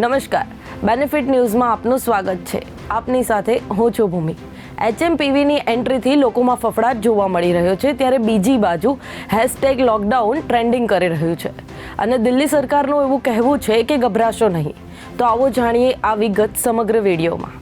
નમસ્કાર. બેનિફિટ ન્યૂઝમાં આપનું સ્વાગત છે. આપની સાથે હું છું ભૂમિ. એચએમપીવીની એન્ટ્રીથી લોકોમાં ફફડાટ જોવા મળી રહ્યો છે, ત્યારે બીજી બાજુ હેશટેગ લોકડાઉન ટ્રેન્ડિંગ કરી રહ્યું છે. અને દિલ્હી સરકારનું એવું કહેવું છે કે ગભરાશો નહીં. તો આવો જાણીએ આ વિગત સમગ્ર વિડીયોમાં.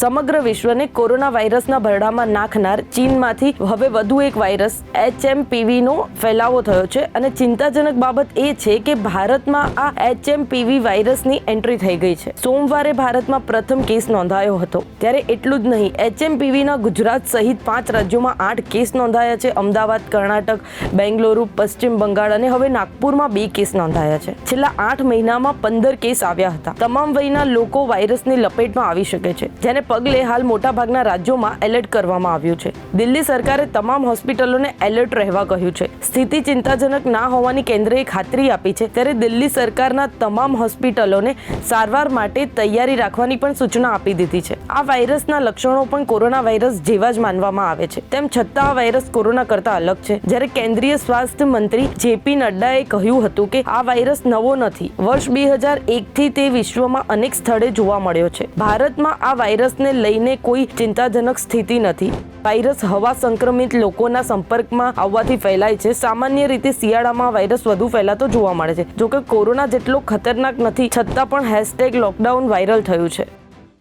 સમગ્ર વિશ્વને કોરોના વાયરસના ભરડામાં નાખનાર ચીનમાંથી હવે વધુ એક વાયરસ એચએમપીવીનો ફેલાવો થયો છે અને ચિંતાજનક બાબત એ છે કે ભારતમાં આ એચએમપીવી વાયરસની એન્ટ્રી થઈ ગઈ છે. સોમવારે ભારતમાં પ્રથમ કેસ નોંધાયો હતો. ત્યારે એટલું જ નહીં, એચએમપીવીના ગુજરાત સહિત પાંચ રાજ્યોમાં આઠ કેસ નોંધાયા છે. અમદાવાદ, કર્ણાટક, બેંગલુરુ, પશ્ચિમ બંગાળ અને હવે નાગપુરમાં બે કેસ નોંધાયા છે. છેલ્લા આઠ મહિનામાં પંદર કેસ આવ્યા હતા. તમામ વયના લોકો વાયરસની લપેટમાં આવી શકે છે. જેને પગલે હાલ મોટાભાગના રાજ્યોમાં એલર્ટ કરવામાં આવ્યું છે. દિલ્હી સરકારે તમામ હોસ્પિટલોને એલર્ટ રહેવા કહ્યું છે. સ્થિતિ ચિંતાજનક ના હોવાની કેન્દ્રએ ખાતરી આપી છે. ત્યારે દિલ્હી સરકારના તમામ હોસ્પિટલોને સારવાર માટે તૈયારી રાખવાની પણ સૂચના આપી દીધી છે. આ વાયરસના લક્ષણો પણ કોરોના વાયરસ જેવા જ માનવામાં આવે છે. તેમ છતાં આ વાયરસ કોરોના કરતા અલગ છે. જ્યારે કેન્દ્રીય સ્વાસ્થ્ય મંત્રી જેપી નડ્ડાએ કહ્યું હતું કે આ વાયરસ નવો નથી. વર્ષ બે હજાર એકથી તે વિશ્વમાં અનેક સ્થળે જોવા મળ્યો છે. ભારતમાં આ વાયરસને લઈને કોઈ ચિંતાજનક સ્થિતિ નથી. વાયરસ હવા સંક્રમિત લોકોના સંપર્કમાં આવવાથી ફેલાય છે. સામાન્ય રીતે શિયાળામાં વાયરસ વધુ ફેલાતો જોવા મળે છે. જોકે કોરોના જેટલો ખતરનાક નથી, છતાં પણ હેશટેગ લોકડાઉન વાયરલ થયું છે.